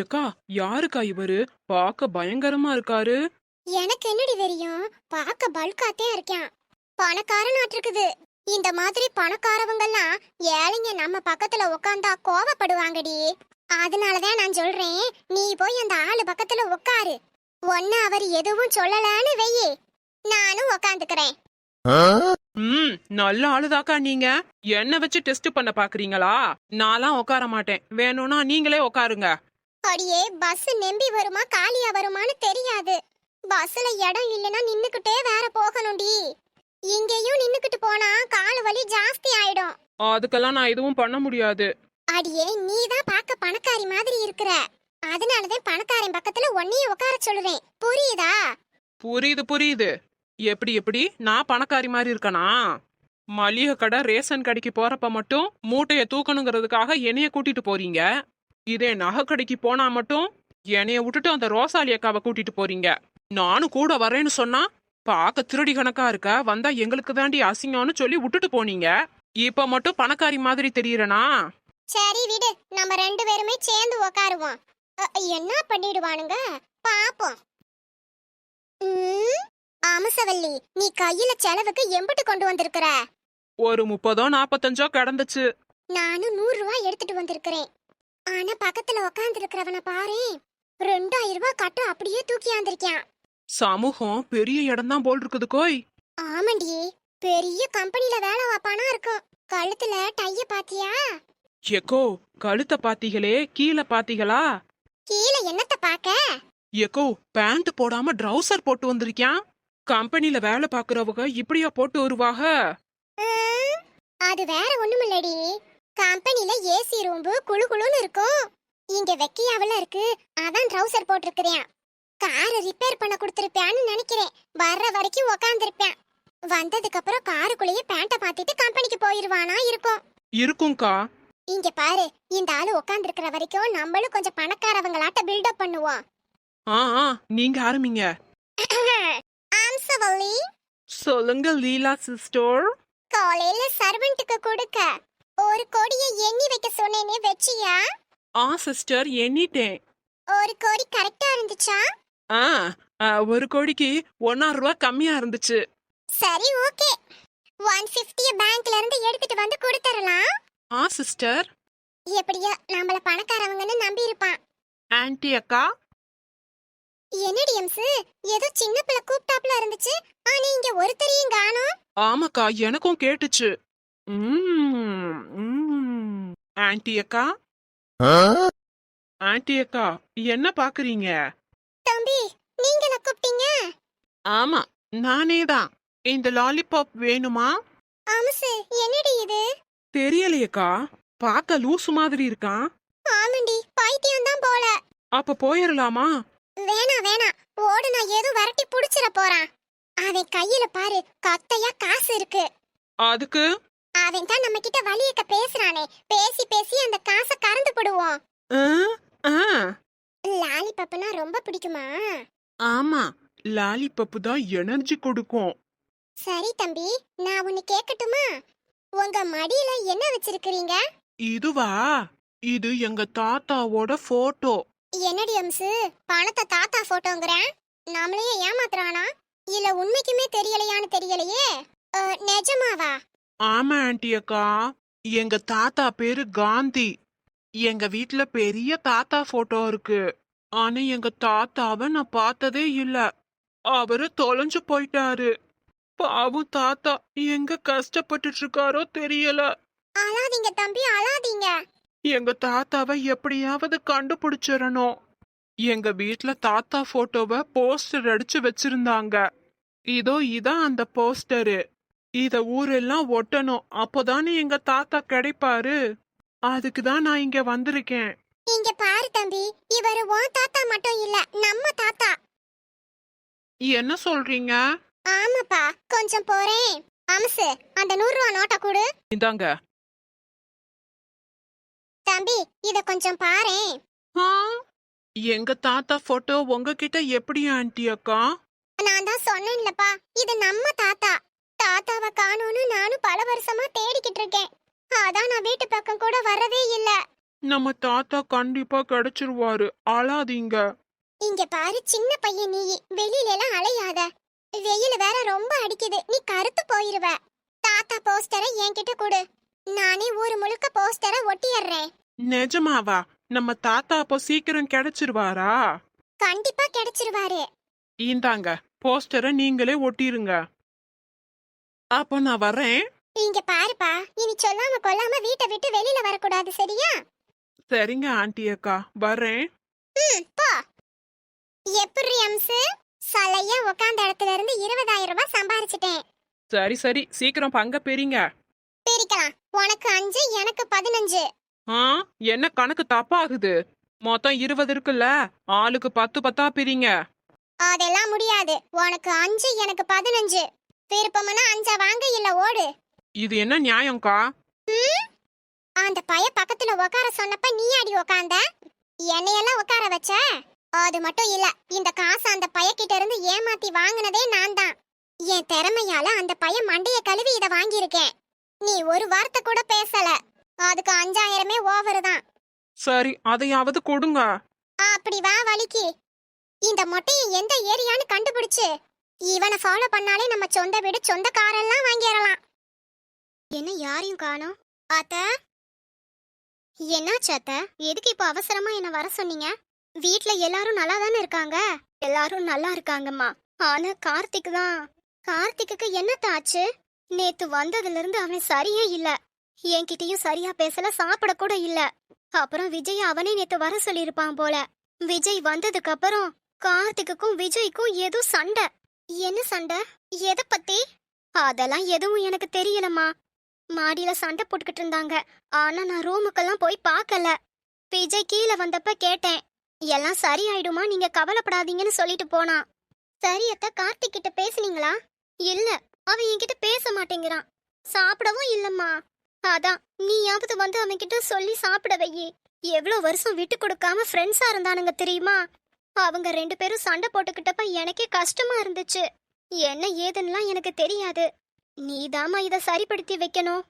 ஏக்கா யாருக்கா இவரு? பார்க்க பயங்கரமா இருக்காரு. எனக்கு என்னடி தெரியும்? பார்க்க பல்காத்தே இருக்கான் பணக்காரனாட்டு இருக்குது இந்த மாதிரி பணக்காரவங்கெல்லாம் ஏழைங்க நம்ம பக்கத்துல உட்காந்தா கோவப்படுவாங்கடி. அதனாலதான் நான் சொல்றேன் நீ போய் அந்த ஆளு பக்கத்துல உட்காரு ஒன்னு அவர் எதுவும் சொல்லலான்னு வெயி நானும் உக்காந்துக்கிறேன். ம் நல்ல ஆளுதாக்கா நீங்க. என்ன வச்சு டெஸ்ட் பண்ண பாக்குறீங்களா? நான்லாம் உட்கார மாட்டேன். வேணும்னா நீங்களே உட்காருங்க அடியே பஸ் நெம்பி வருமா காலியா வருமான்னு தெரியாது. பஸ்ல இடம் இல்லைன்னா நின்னுக்கிட்டே வேற போகணும்டி. இங்கேயும் நின்னுக்கிட்டு போனா கால் வலி ஜாஸ்தி ஆயிடும். அதுக்கெல்லாம் நான் எதுவும் பண்ண முடியாது. அடியே நீ தான் பார்க்க பணக்காரி மாதிரி இருக்கிற. அதனாலதான் பணக்காரன் பக்கத்துல ஒன்னையும் உட்கார சொல்லுறேன் புரியுதா? புரியுது புரியுது. எப்படி எப்படி? நான் பணக்காரி மாதிரி இருக்கனா? மளிகை கடை ரேஷன் கடைக்கு போறப்ப மட்டும் மூட்டைய தூக்கணுங்கிறதுக்காக என்னைய கூட்டிட்டு போறீங்க? இதே நகை கடைக்கு போனா மட்டும் என்னைய விட்டுட்டு அந்த ரோசாலி அக்காவை கூட்டிட்டு போறீங்க. நானும் கூட வரேன்னு சொன்னா பார்க்க திருடி கணக்கா இருக்க வந்தா எங்களுக்கு தாண்டி அசிங்கம்னு சொல்லி விட்டுட்டு போனீங்க. இப்ப மட்டும் பணக்காரி மாதிரி தெரியறனா? சரி விடு நம்ம ரெண்டு பேருமே சேர்ந்து உக்காருவோம். என்ன பண்ணிடுவானுங்க? பாப்போம். அமுசவல்லி நீ கையில செலவுக்கு எம்பிட்டு கொண்டு வந்திருக்கிற? ஒரு முப்பதோ நாப்பத்தஞ்சோ கிடந்துச்சு. நானும் நூறு ரூபாய் எடுத்துட்டு வந்திருக்கிறேன். ஆனா பக்கத்துல உக்காந்து இருக்கிறவன பாரு ரெண்டாயிரம் ரூபாய் கட்டம் அப்படியே தூக்கியாந்திருக்கான் சமூகம் பெரிய இடம்தான் போல் இருக்குது கோய். ஆமாண்டி பெரிய கம்பெனில வேலை வாப்பானா இருக்கும். கழுத்துல டைய பாத்தியா? எக்கோ கழுத்த பாத்தீங்களே கீழே பாத்தீங்களா கீழே என்னத்த பாக்க? எக்கோ பேண்ட் போடாம ட்ரௌசர் போட்டு வந்திருக்கியான் கம்பெனில வேலை பாக்குறவங்க இப்படியா போட்டு வருவாக? அது வேற ஒண்ணுமில்லடி. கம்பெனில ஏசி ரூம்பு குளு குளுன்னு இருக்கும். இங்க வெக்கையாவில இருக்கு. அதான் ட்ரவுசர் போட்டிருக்கிறேன். காரை ரிப்பேர் பண்ண கொடுத்திருப்பான்னு நினைக்கிறேன். வர்ற வரைக்கும் உக்காந்துருப்பேன். வந்ததுக்கு அப்புறம் காருக்குள்ளேயே பேண்ட மாத்திட்டு கம்பெனிக்கு போயிருவானா இருக்கும். இருக்கும்க்கா. இங்க பாரு இந்த ஆளு உட்கார்ந்திருக்கிற வரைக்கும் நம்மளும் கொஞ்சம் பணக்காரவங்களாட்ட பில்டப் பண்ணுவோம். ஆ ஆ நீங்க ஆரம்பிங்க. ஆம்சவல்லி சொல்லுங்க லீலா சிஸ்டர் காலையில சர்வெண்ட்டுக்கு கொடுக்க. ஒரு கொடியை எண்ணி வைக்க சொன்னேனே வெச்சியா ஆ சிஸ்டர் எண்ணிட்டேன். ஒரு கோடி கரெக்டா இருந்துச்சா? ஆ ஆ, ஒரு கோடிக்கு ஒன்னாயிரம் ரூபாய் கம்மியா இருந்துச்சு. சரி ஓகே. ஒன் பிப்டிய பேங்க்ல இருந்து எடுத்துட்டு வந்து கொடுத்துடலாம் ஆ சிஸ்டர். எப்படியோ நம்மள பணக்காரவங்கன்னு நம்பி இருப்பான் ஆன்ட்டி அக்கா? என்னடி எம்சு ஏதோ சின்ன பிள்ளை கூப்பிட்டாப்ல இருந்துச்சு. ஆனா இங்க ஒருத்தரையும் காணோம். ஆமாக்கா எனக்கும் கேட்டுச்சு. ம். ஆன்ட்டி அக்கா ஆன்ட்டி அக்கா என்ன பாக்குறீங்க? தம்பி நீங்கள கூப்பிட்டீங்க? ஆமா நானே தான். இந்த லாலிபாப் வேணுமா? அம்சு என்னடி இது? தெரியலையேக்கா பார்க்க லூசு மாதிரி இருக்கான். ஆமாண்டி பைத்தியம் தான் போல. அப்ப போயிரலாமா? வேணா வேணா ஓடு நான் ஏதோ விரட்டி புடிச்சிட போறான். அவன் கையில பாரு கத்தையா காசு இருக்கு. அதுக்கு? அவன் தான் நம்ம கிட்ட வழியக்க பேசுறானே. பேசி பேசி அந்த காசை கறந்து போடுவோம். லாலிபப்னா ரொம்ப பிடிக்குமா? ஆமா லாலிபப்பு தான் எனர்ஜி கொடுக்கும். சரி தம்பி நான் ஒன்னு கேட்கட்டுமா உங்க மடியில என்ன வச்சிருக்கிறீங்க? இதுவா? இது எங்க தாத்தாவோட போட்டோ. என்னடி அம்சு பணத்தை தாத்தா போட்டோங்கிறேன் நம்மளையே ஏமாத்துறானா? இல்ல உண்மைக்குமே தெரியலையான்னு தெரியலையே? நிஜமாவா? ஆமா ஆன்ட்டி அக்கா. எங்க தாத்தா பேரு காந்தி. எங்க வீட்ல பெரிய தாத்தா போட்டோ இருக்கு. ஆனா எங்க தாத்தாவை நான் பார்த்ததே இல்ல. அவரு தொலைஞ்சு போயிட்டாரு. பாவம் தாத்தா எங்க கஷ்டப்பட்டுட்டு இருக்காரோ தெரியல. அழாதீங்க தம்பி அழாதீங்க. எங்க தாத்தாவை எப்படியாவது கண்டுபிடிச்சிடணும். எங்க வீட்ல தாத்தா போட்டோவை போஸ்டர் அடிச்சு வச்சிருந்தாங்க. இதோ இதான் அந்த போஸ்டரு இத ஊரெல்லாம் ஒட்டணும். அப்போதானே எங்க தாத்தா கிடைப்பாரு. அதுக்கு தான் நான் இங்க வந்திருக்கேன். இங்க பாரு தம்பி இவரு உன் தாத்தா மட்டும் இல்ல நம்ம தாத்தா. என்ன சொல்றீங்க? ஆமாப்பா கொஞ்சம் போறேன். அம்சு அந்த நூறு ரூபா நோட்டை கொடு. இந்தாங்க. தம்பி இத கொஞ்சம் பாரேன். ஆ, எங்க தாத்தா போட்டோ உங்ககிட்ட எப்படி ஆன்ட்டி அக்கா? நான் தான் சொன்னேன்லப்பா இது நம்ம தாத்தா. தாத்தாவை காணோன்னு நானும் பல வருஷமா தேடிக்கிட்டு இருக்கேன். அதான் நான் வீட்டு பக்கம் கூட வரவே இல்ல. நம்ம தாத்தா கண்டிப்பா கிடைச்சிருவாரு. அழாதீங்க. இங்க பாரு சின்ன பையன் நீ. வெளியில எல்லாம் அலையாத. வெயில் வேற ரொம்ப அடிக்குது. நீ கருத்து போயிருவ. தாத்தா போஸ்டரை என்கிட்ட கொடு. நானே ஊர் முழுக்க போஸ்டரை ஒட்டிடுறேன் நிஜமாவா? நம்ம தாத்தா அப்போ சீக்கிரம் கிடைச்சிருவாரா? கண்டிப்பா கிடைச்சிருவாரு. இந்தாங்க போஸ்டரை நீங்களே ஒட்டிருங்க. அப்ப நான் வரேன் இங்க பாருப்பா. இனி சொல்லாம கொல்லாம வீட்டை விட்டு வெளியில வரக்கூடாது சரியா? சரிங்க ஆண்டி அக்கா. வரேன் ம் போ. எப்படி அம்சு? சலையா உட்காந்த இடத்துல இருந்து இருபதாயிரம் ரூபாய் சம்பாரிச்சிட்டேன். சரி சரி. சீக்கிரம் பங்க பெறீங்க பிரிக்கலாம். உனக்கு அஞ்சு எனக்கு பதினஞ்சு. ஆ என்ன கணக்கு தப்பாகுது? மொத்தம் இருபது இருக்குல்ல. ஆளுக்கு பத்து பத்தா பிரிங்க. அதெல்லாம் முடியாது. உனக்கு அஞ்சு எனக்கு பதினஞ்சு. விருப்பம்னா அஞ்சா வாங்க இல்ல ஓடு. இது என்ன நியாயம்க்கா? அந்த பைய பக்கத்துல உட்கார சொன்னப்ப நீ அடி உக்காந்த? என்னையெல்லாம் உட்கார வச்ச? அது மட்டும் இல்ல இந்த காசு அந்த பையக்கிட்ட இருந்து ஏமாத்தி வாங்குனதே நான் தான். என் திறமையால அந்த பையன் மண்டைய கழுவி இத வாங்கியிருக்கேன். நீ ஒரு வார்த்தை கூட பேசல. அதுக்கு அஞ்சாயிரமே ஓவர் தான். சரி அதையாவது கொடுங்க. அப்படி வா வலிக்கு. இந்த மொட்டையை எந்த ஏரியான்னு கண்டுபிடிச்சு. இவனை ஃபாலோ பண்ணாலே நம்ம சொந்த வீடு சொந்த காரெல்லாம் வாங்கிடலாம். என்ன யாரையும் காணோம்? அத்த என்னாச்சு அத்த எதுக்கு இப்போ அவசரமா என்ன வர சொன்னீங்க? வீட்ல எல்லாரும் நல்லா தானே இருக்காங்க? எல்லாரும் நல்லா இருக்காங்கம்மா. ஆனா கார்த்திக் தான். கார்த்திக்கு என்னத்த ஆச்சு? நேத்து வந்ததுல இருந்து அவன் சரியே இல்ல. என்கிட்டயும் சரியா பேசல சாப்பிட கூட இல்ல. அப்புறம் விஜய் அவனே நேத்து வர சொல்லியிருப்பான் போல. விஜய் வந்ததுக்கு அப்புறம் கார்த்திக்குக்கும் விஜய்க்கும் ஏதோ சண்டை. என்ன சண்டை? எதை பத்தி? அதெல்லாம் எதுவும் எனக்கு தெரியலம்மா. மாடியில சண்டை போட்டுக்கிட்டு இருந்தாங்க. ஆனா நான் ரூமுக்கெல்லாம் போய் பார்க்கல. விஜய் கீழே வந்தப்ப கேட்டேன். எல்லாம் சரியாயிடுமா? நீங்க கவலைப்படாதீங்கன்னு சொல்லிட்டு போனான் சரியத்த கார்த்திக் கிட்ட பேசுனீங்களா? இல்ல. அவன் என்கிட்ட பேச மாட்டேங்கிறான். சாப்பிடவும் இல்லம்மா. அதான். நீயாவது வந்து அவன்கிட்ட சொல்லி சாப்பிட வையி. எவ்வளோ வருஷம் விட்டு கொடுக்காம ஃப்ரெண்ட்ஸா இருந்தானுங்க தெரியுமா? அவங்க ரெண்டு பேரும் சண்டை போட்டுக்கிட்டப்ப எனக்கே கஷ்டமா இருந்துச்சு. என்ன ஏதுன்னுலாம் எனக்கு தெரியாது. நீதாம்மா இதை சரிப்படுத்தி வைக்கணும்.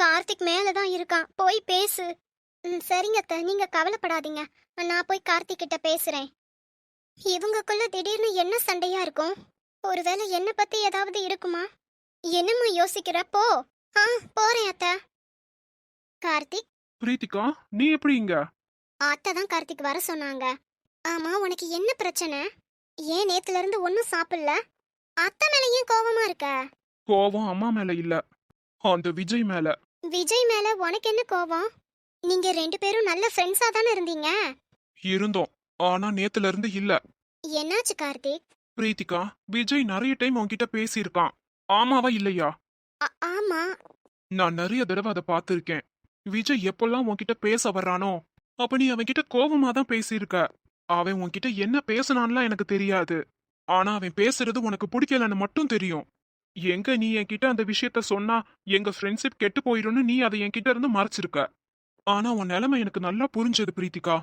கார்த்திக் மேல தான் இருக்கான். போய் பேசு. ம் சரிங்க அத்தை. நீங்க கவலைப்படாதீங்க. நான் போய் கார்த்திக் கிட்ட பேசுறேன். இவங்கக்குள்ள திடீர்னு என்ன சண்டையா இருக்கும்? ஒருவேளை என்ன பத்தி ஏதாவது இருக்குமா? என்னம்மா யோசிக்கிற? போ. ஆ போறேன் அத்தை. கார்த்திக்? பிரீத்திகா நீ எப்படி இங்க? அத்தை தான் கார்த்திக் வர சொன்னாங்க. ஆமா உனக்கு என்ன பிரச்சனை? ஏன் நேத்துல இருந்து ஒன்னும் சாப்பிடல? அத்தை மேல ஏன் கோவமா இருக்க? கோவம் அம்மா மேல இல்ல அந்த விஜய் மேல. விஜய் மேல உனக்கு என்ன கோவம்? நீங்க ரெண்டு பேரும் நல்ல ஃப்ரெண்ட்ஸா தானே இருந்தீங்க? இருந்தோம் ஆனா நேத்துல இருந்து இல்ல. என்னாச்சு கார்த்திக்? பிரீத்திகா விஜய் நிறைய டைம் உன்கிட்ட பேசியிருக்கான். ஆமாவா இல்லையா? ஆ- ஆமா. நான் நிறைய தடவை அதை பார்த்திருக்கேன். விஜய் எப்பெல்லாம் உன்கிட்ட பேச வர்றானோ அப்ப நீ அவன்கிட்ட கோவமா தான் பேசியிருக்க. அவன் உன்கிட்ட என்ன பேசினான்லாம் எனக்கு தெரியாது. ஆனா அவன் பேசுறது உனக்கு பிடிக்கலன்னு மட்டும் தெரியும். எங்க நீ என்கிட்ட அந்த விஷயத்த சொன்னா எங்க ஃப்ரெண்ட்ஷிப் கெட்டு போயிடும்னு நீ அதை என்கிட்ட இருந்து மறைச்சிருக்க. ஆனா உன் நிலைமை எனக்கு நல்லா புரிஞ்சது பிரீத்திகா.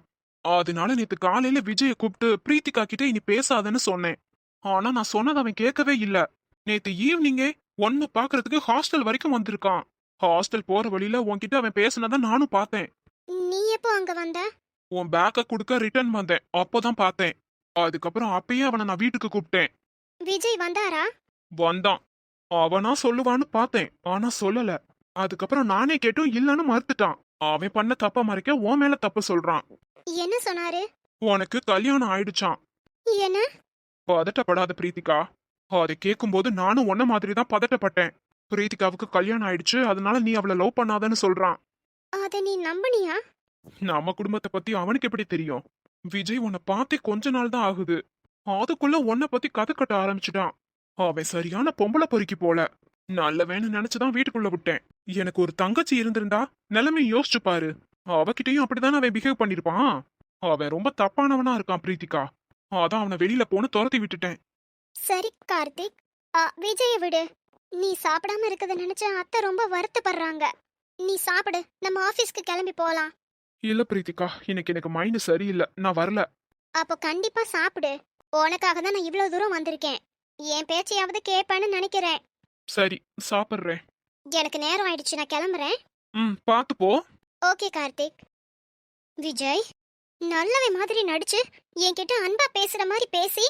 அதனால நேத்து காலையில விஜய கூப்பிட்டு பிரீத்திகா கிட்ட இனி பேசாதன்னு சொன்னேன். ஆனா நான் சொன்னதை அவன் கேட்கவே இல்ல. நேத்து ஈவினிங்கே ஒன்னு பாக்குறதுக்கு ஹாஸ்டல் வரைக்கும் வந்திருக்கான். ஹாஸ்டல் போற வழியில உன்கிட்ட அவன் பேசினதை நானும் பார்த்தேன். நீ எப்போ அங்க வந்த? உன் பேக்க கொடுக்க ரிட்டர்ன் வந்தேன். அப்போதான் பார்த்தேன். அதுக்கப்புறம் அப்பயே அவனை நான் வீட்டுக்கு கூப்பிட்டேன். விஜய் வந்தாரா? வந்தான். அவனா சொல்லுவான்னு பார்த்தேன். ஆனா சொல்லல. அதுக்கப்புறம் நானே கேட்டும் இல்லன்னு மறுத்துட்டான். அவன் பண்ண தப்ப மறைக்க உன் மேல தப்பு சொல்றான். என்ன சொன்னாரு? உனக்கு கல்யாணம் ஆயிடுச்சான் என்ன? பதட்டப்படாத பிரீத்திகா. அதை கேட்கும்போது நானும் உன்ன மாதிரி தான் பதட்டப்பட்டேன். பிரீத்திகாவுக்கு கல்யாணம் ஆயிடுச்சு. அதனால நீ அவளை லவ் பண்ணாதன்னு சொல்றான். அத நீ நம்பனியா? நம்ம குடும்பத்தை பத்தி அவனுக்கு எப்படி தெரியும்? விஜய் உன்னை பார்த்தே கொஞ்ச நாள் தான் ஆகுது. அதுக்குள்ள உன்னை பத்தி கதை கட்ட ஆரம்பிச்சுட்டான். அவன் சரியான பொம்பளை பொறுக்கி போல. நல்ல வேணும் நினைச்சுதான் வீட்டுக்குள்ள விட்டேன். எனக்கு ஒரு தங்கச்சி இருந்திருந்தா நிலைமை யோசிச்சு பாரு. அவகிட்டயும் அப்படிதானே அவன் பிஹேவ் பண்ணிருப்பான்? அவன் ரொம்ப தப்பானவனா இருக்கான் பிரீத்திகா. அதான் அவனை வெளியில போன துரத்தி விட்டுட்டேன். சரி கார்த்திக். விஜய விடு. நீ சாப்பிடாம இருக்கத நினைச்ச அத்தை ரொம்ப வருத்தப்படுறாங்க. நீ சாப்பிடு. நம்ம ஆபீஸ்க்கு கிளம்பி போலாம். இல்ல பிரீத்திகா இன்னைக்கு எனக்கு மைண்ட் சரியில்லை. நான் வரல. அப்போ கண்டிப்பா சாப்பிடு. உனக்காக தான் நான் இவ்வளவு தூரம் வந்திருக்கேன். என் பேச்சையாவது கேட்பேன்னு நினைக்கிறேன். சரி சாப்பிட்றேன். எனக்கு நேரம் ஆயிடுச்சு நான் கிளம்புறேன். ம் பார்த்து போ. ஓகே கார்த்திக். விஜய் நல்லவை மாதிரி நடிச்சு என்கிட்ட அன்பா பேசுற மாதிரி பேசி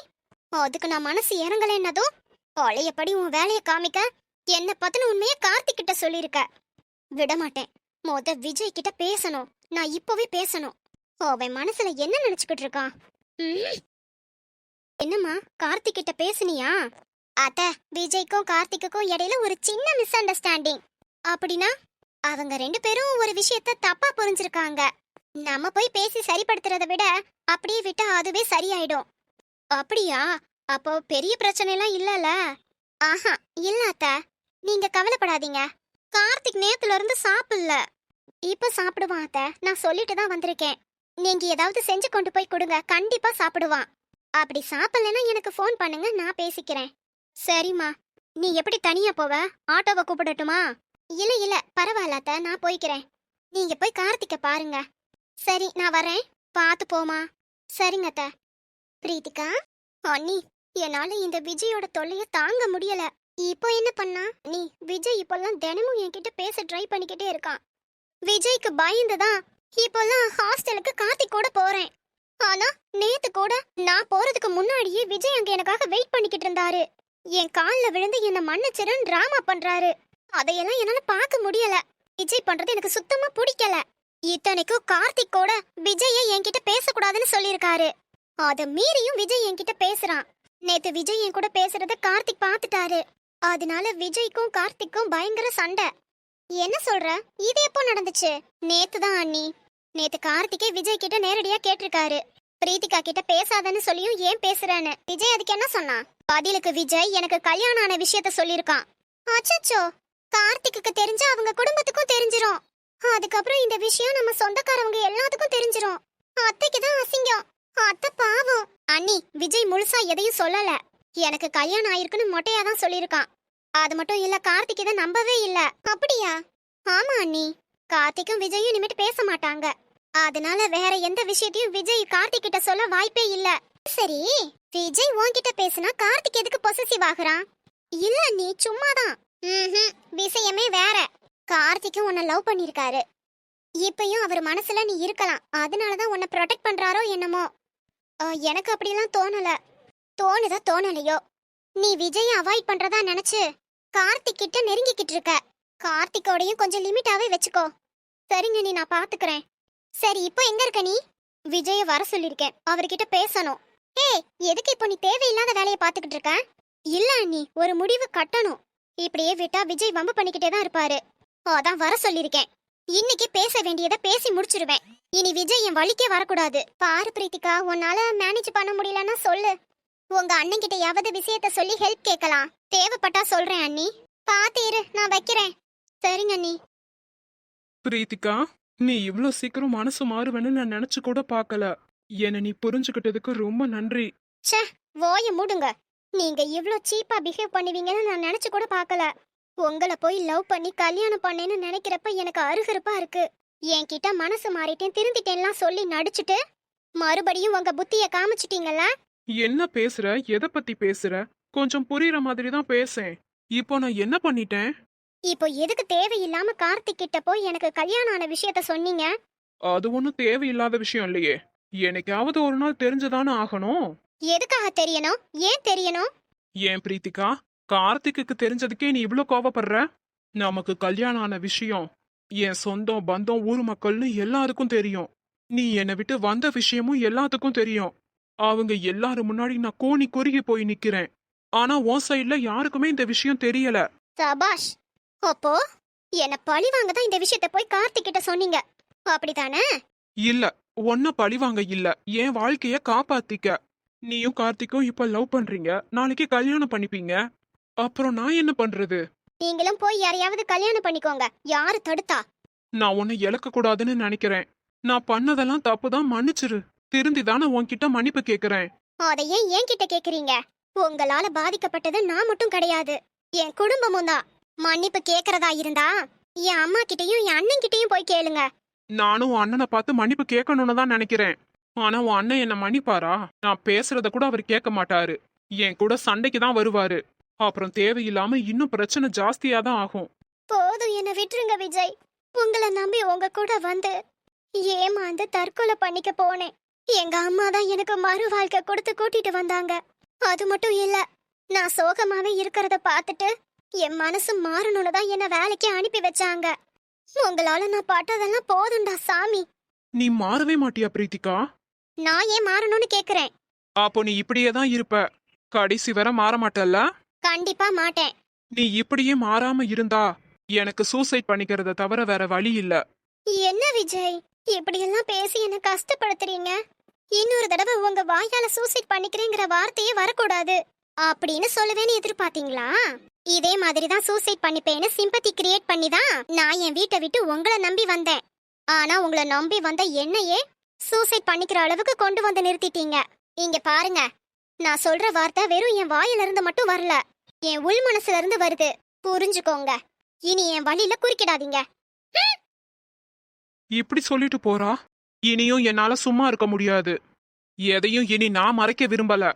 அதுக்கு நான் மனசு இறங்கலைன்னதும் பழையபடி உன் வேலையை காமிக்க என்ன பத்தின உண்மையை கார்த்திக் கிட்ட சொல்லியிருக்க. விட மாட்டேன் மொத விஜய் கிட்ட பேசணும். நான் இப்போவே பேசணும். அவன் மனசுல என்ன நினைச்சுக்கிட்டு இருக்கான்? ம்? என்னம்மா கார்த்திக் கிட்ட பேசுனியா? அத்த விஜய்க்கும் கார்த்திக்குக்கும் இடையில ஒரு சின்ன மிஸ் அண்டர்ஸ்டாண்டிங் அப்படின்னா? அவங்க ரெண்டு பேரும் ஒரு விஷயத்த தப்பா புரிஞ்சிருக்காங்க. நம்ம போய் பேசி சரிப்படுத்துறத விட அப்படியே விட்டா அதுவே சரியாயிடும். அப்படியா? அப்போ பெரிய பிரச்சனைலாம் இல்லல? ஆஹா இல்ல அத்த. நீங்க கவலைப்படாதீங்க. கார்த்திக் நேத்துல இருந்து சாப்பிடல இப்ப சாப்பிடுவான் அத்த. நான் சொல்லிட்டு தான் வந்திருக்கேன். நீங்க ஏதாவது செஞ்சு கொண்டு போய் கொடுங்க. கண்டிப்பா சாப்பிடுவான். அப்படி சாப்பிடலன்னா எனக்கு ஃபோன் பண்ணுங்க நான் பேசிக்கிறேன். சரிம்மா. நீ எப்படி தனியா போவ? ஆட்டோவை கூப்பிடட்டுமா? இல்ல இல்ல. பரவாயில்ல அத்த. நான் போய்க்கிறேன். நீங்க போய் கார்த்திக்க பாருங்க. சரி நான் வரேன். பார்த்து போமா சரிங்க அத்த. பிரீத்திகா அண்ணி என்னால இந்த விஜயோட தொல்லைய தாங்க முடியல. இப்போ என்ன பண்ணா? நீ விஜய் இப்பெல்லாம் தினமும் என்கிட்ட பேச ட்ரை பண்ணிக்கிட்டே இருக்கான். விஜய்க்கு பயந்துதான் இப்போல்லாம் ஹாஸ்டலுக்கு கார்த்திக் கூட போறேன். ஆனா நேத்து கூட நான் போறதுக்கு முன்னாடியே விஜய் அங்க எனக்காக வெயிட் பண்ணிக்கிட்டு இருந்தாரு. என் கால்ல விழுந்து என்ன மன்னிச்சிருன்னு டிராமா பண்றாரு. அதையெல்லாம் என்னால பார்க்க முடியல. விஜய் பண்றது எனக்கு சுத்தமா பிடிக்கல. இத்தனைக்கும் கார்த்திக் கூட விஜய என்கிட்ட பேசக்கூடாதுன்னு சொல்லியிருக்காரு. அத மீறியும் விஜய் என்கிட்ட பேசுறான். நேத்து விஜய் என் கூட பேசுறத கார்த்திக் பார்த்துட்டாரு. அதனால விஜய்க்கும் கார்த்திக்கும் பயங்கர சண்டை. என்ன சொல்ற? இது எப்போ நடந்துச்சு? நேத்து தான் அண்ணி. நேத்து கார்த்திகே விஜய் கிட்ட நேரடியா கேட்டிருக்காரு. பிரீத்திகா கிட்ட பேசாதன்னு சொல்லியும் ஏன் பேசுறேன்னு? விஜய் அதுக்கு என்ன சொன்னான் பதிலுக்கு விஜய் எனக்கு கல்யாணம் ஆன விஷயத்த சொல்லியிருக்கான். அச்சோ கார்த்திக்கு தெரிஞ்ச அவங்க குடும்பத்துக்கும் தெரிஞ்சிரும். அதுக்கப்புறம் இந்த விஷயம் நம்ம சொந்தக்காரவங்க எல்லாத்துக்கும் தெரிஞ்சிரும். அத்தைக்கு தான் அசிங்கம். அத்தை பாவம். அண்ணி விஜய் முழுசா எதையும் சொல்லல. எனக்கு கல்யாணம் ஆயிருக்குன்னு மொட்டையா தான் சொல்லியிருக்கான். அது மட்டும் இல்ல கார்த்திக் இதை நம்பவே இல்ல. அப்படியா? ஆமா அண்ணி. கார்த்திக்கும் விஜயும் இனிமேட்டு பேச மாட்டாங்க. அதனால வேற எந்த விஷயத்தையும் விஜய் கார்த்திக் கிட்ட சொல்ல வாய்ப்பே இல்ல. சரி விஜய் உன்கிட்ட பேசினா கார்த்திக் எதுக்கு பொசசிவ் ஆகுறான்? இல்ல நீ சும்மாதான். ம்ஹும், விஷயமே வேற. கார்த்திக்கும் உன்னை லவ் பண்ணிருக்காரு. இப்பயும் அவர் மனசுல நீ இருக்கலாம். அதனாலதான் உன்னை ப்ரொடெக்ட் பண்றாரோ என்னமோ. எனக்கு அப்படிலாம் தோணல. தோணுதா தோணலையோ. நீ விஜய் அவாய்ட் பண்றதா நினைச்சு கார்த்திக் கிட்ட நெருங்கிக்கிட்டு இருக்க. கார்த்திக்கோடையும் கொஞ்சம் லிமிட்டாவே வச்சுக்கோ. சரிங்க நீ நான் பாத்துக்கிறேன். சரி இப்போ எங்க இருக்க நீ? விஜய வர சொல்லிருக்கேன். அவர்கிட்ட பேசணும். ஏய் எதுக்கு இப்போ நீ தேவையில்லாத வேலையை பாத்துக்கிட்டு இருக்க? இல்ல நீ ஒரு முடிவு கட்டணும். இப்படியே விட்டா விஜய் வம்பு பண்ணிக்கிட்டே தான் இருப்பாரு. அதான் வர சொல்லிருக்கேன். இன்னைக்கு பேச வேண்டியதை பேசி முடிச்சிருவேன். இனி விஜய் என் வழிக்கே வரக்கூடாது. பாரு பிரீத்திகா உன்னால மேனேஜ் பண்ண முடியலன்னா சொல்லு. உங்க அண்ணன் கிட்ட யாவது விஷயத்த சொல்லி ஹெல்ப் கேட்கலாம்? தேவைப்பட்டா சொல்றேன் அண்ணி. பாத்து இரு நான் வைக்கிறேன். சரிங்க அண்ணி. பிரீத்திகா நீ இவ்ளோ சீக்கிரம் மனசு மாறுவேன்னு நான் நினைச்சு கூட பார்க்கல என்ன நீ புரிஞ்சுக்கிட்டதுக்கு ரொம்ப நன்றி. வாய மூடுங்க. நீங்க இவ்ளோ சீப்பா பிஹேவ் பண்ணுவீங்கன்னு நான் நினைச்சு கூட பார்க்கல உங்களை போய் லவ் பண்ணி கல்யாணம் பண்ணேன்னு நினைக்கிறப்ப எனக்கு அருகருப்பா இருக்கு. என்கிட்ட மனசு மாறிட்டேன் திருந்திட்டேன்லாம் சொல்லி நடிச்சுட்டு மறுபடியும் உங்க புத்திய காமிச்சிட்டீங்கல்ல? என்ன பேசுற? எதை பத்தி பேசுற? கொஞ்சம் புரியுற மாதிரி தான் பேசேன். இப்போ நான் என்ன பண்ணிட்டேன்? இப்போ எதுக்கு தேவையில்லாம கார்த்திக் கிட்ட போய் எனக்கு கல்யாணம் ஆன விஷயத்த சொன்னீங்க? அது ஒன்றும் தேவையில்லாத விஷயம் இல்லையே. என்னைக்காவது ஒரு நாள் தெரிஞ்சுதானே ஆகணும். எதுக்காக தெரியணும்? ஏன் தெரியணும்? ஏன் பிரீத்திகா? கார்த்திக்குக்கு தெரிஞ்சதுக்கே நீ இவ்ளோ கோவப்படுற? நமக்கு கல்யாணம் ஆன விஷயம். என் சொந்தம் பந்தம் ஊர் மக்கள்னு எல்லாருக்கும் தெரியும். நீ என்னை விட்டு வந்த விஷயமும் எல்லாத்துக்கும் தெரியும். அவங்க எல்லாரும் முன்னாடி நான் கோணி குறுகி போய் நிக்கிறேன். ஆனா உன் சைடுல யாருக்குமே இந்த விஷயம் தெரியல. சபாஷ் அப்போ என்ன பழி வாங்க தான் இந்த விஷயத்த போய் கார்த்திக் கிட்ட சொன்னீங்க. அப்படிதானே இல்ல ஒன்ன பழிவாங்க இல்ல. என் வாழ்க்கைய காப்பாத்திக்க. நீயும் கார்த்திக்கும் இப்ப லவ் பண்றீங்க. நாளைக்கு கல்யாணம் பண்ணிப்பீங்க. அப்புறம் நான் என்ன பண்றது? நீங்களும் போய் யாரையாவது கல்யாணம் பண்ணிக்கோங்க. யாரு தடுத்தா? நான் உன்னை இழக்க கூடாதுன்னு நினைக்கிறேன். நான் பண்ணதெல்லாம் தப்பு தான் மன்னிச்சிரு. திருந்தி தானே உன்கிட்ட மன்னிப்பு கேக்குறேன்? அதை ஏன் என்கிட்ட கேக்குறீங்க? உங்களால பாதிக்கப்பட்டது நான் மட்டும் கிடையாது. என் குடும்பமும் தான். மன்னிப்பு கேக்குறதா இருந்தா என் அம்மா கிட்டயும் என் அண்ணன் கிட்டயும் போய் கேளுங்க. நானும் உன் அண்ணனை பார்த்து மன்னிப்பு கேட்கணும்னு தான் நினைக்கிறேன். ஆனா உன் அண்ணன் என்ன மன்னிப்பாரா? நான் பேசுறத கூட அவர் கேட்க மாட்டாரு. என் கூட சண்டைக்கு தான் வருவாரு. அப்புறம் தேவையில்லாம இன்னும் பிரச்சனை ஜாஸ்தியா தான் ஆகும். போதும் என்ன விட்டுருங்க விஜய். உங்களை நம்பி உங்க கூட வந்து ஏமாந்து தற்கொலை பண்ணிக்க போனேன். எங்க அம்மா தான் எனக்கு மறு வாழ்க்கை கொடுத்து கூட்டிட்டு வந்தாங்க. அது மட்டும் இல்ல நான் சோகமாவே இருக்கிறத பார்த்துட்டு என் மனசு மாறணும்னு தான் என்ன வேலைக்கு அனுப்பி வச்சாங்க. உங்களால நான் பட்டதெல்லாம் போதும்டா சாமி. நீ மாறவே மாட்டியா பிரீத்திகா? நான் ஏன் மாறணும்னு கேக்குறேன். அப்போ நீ இப்படியே தான் இருப்ப. கடைசி வரை மாற மாட்டல்ல? கண்டிப்பா மாட்டேன். நீ இப்படியே மாறாம இருந்தா எனக்கு சூசைட் பண்ணிக்கிறத தவிர வேற வழி இல்ல. என்ன விஜய் இப்படியெல்லாம் பேசி என்ன கஷ்டப்படுத்துறீங்க? இன்னொரு தடவை உங்க வாயால சூசைட் பண்ணிக்கிறேங்கிற வார்த்தையே வரக்கூடாது. அப்படின்னு சொல்லுவேன்னு எதிர்பார்த்தீங்களா? இதே மாதிரி தான் சூசைட் பண்ணிப்பேன்னு சிம்பத்தி கிரியேட் பண்ணி தான் நான் என் வீட்டை விட்டு உங்களை நம்பி வந்தேன். ஆனா உங்களை நம்பி வந்த என்னையே சூசைட் பண்ணிக்கிற அளவுக்கு கொண்டு வந்து நிறுத்திட்டீங்க. இங்க பாருங்க நான் சொல்ற வார்த்தை வெறும் என் வாயில இருந்து மட்டும் வரல என் உள் மனசுல இருந்து வருது. புரிஞ்சுக்கோங்க இனி என் வழியில குறுக்கிடாதீங்க. இப்படி சொல்லிட்டு போறா? இனியும் என்னால சும்மா இருக்க முடியாது. எதையும் இனி நான் மறைக்க விரும்பல.